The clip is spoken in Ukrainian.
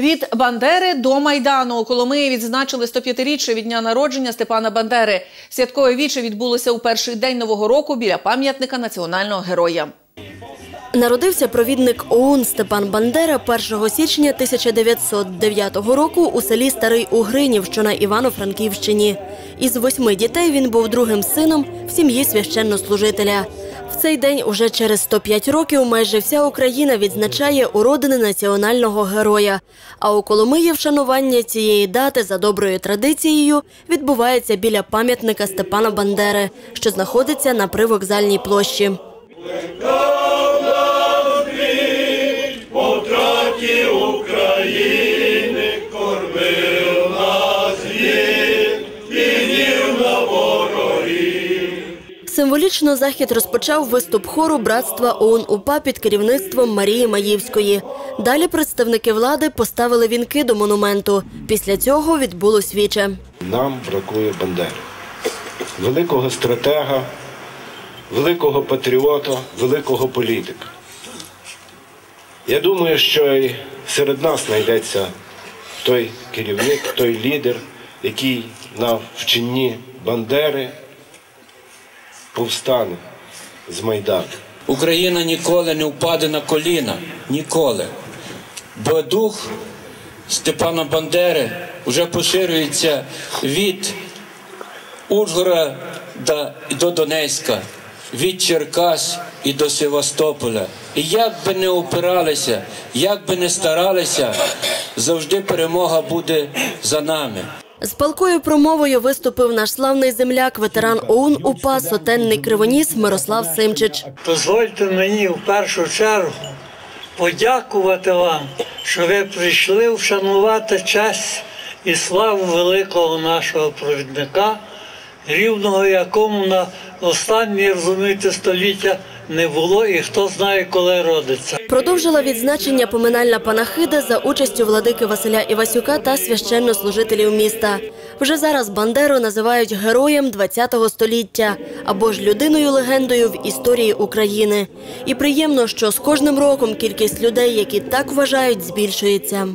Від Бандери до Майдану у Коломиї відзначили 105-річчя від дня народження Степана Бандери. Святкове віче відбулося у перший день нового року біля пам'ятника національного героя. Народився провідник ОУН Степан Бандера 1 січня 1909 року у селі Старий Угринів, що на Івано-Франківщині. Із восьми дітей він був другим сином в сім'ї священнослужителя. В цей день уже через 105 років майже вся Україна відзначає уродини національного героя. А у Коломиї вшанування цієї дати за доброю традицією відбувається біля пам'ятника Степана Бандери, що знаходиться на привокзальній площі. Символічно захід розпочав виступ хору братства ОУН УПА під керівництвом Марії Маївської. Далі представники влади поставили вінки до монументу. Після цього відбулось віче. Нам бракує Бандери. Великого стратега, великого патріота, великого політика. Я думаю, що і серед нас знайдеться той керівник, той лідер, який на вчинні Бандери повстане з Майдану. Україна ніколи не впаде на коліна. Ніколи. Бо дух Степана Бандери вже поширюється від Ужгорода до Донецька, від Черкас і до Севастополя. І як би не опиралися, як би не старалися, завжди перемога буде за нами. З палкою промовою виступив наш славний земляк, ветеран ОУН УПА, сотенний кривоніс Мирослав Симчич. Дозвольте мені в першу чергу подякувати вам, що ви прийшли вшанувати честь і славу великого нашого провідника, рівного якому на останні розумієте, століття не було і хто знає, коли родиться. Продовжила відзначення поминальна панахида за участю владики Василя Івасюка та священнослужителів міста. Вже зараз Бандеру називають героєм ХХ століття або ж людиною-легендою в історії України. І приємно, що з кожним роком кількість людей, які так вважають, збільшується.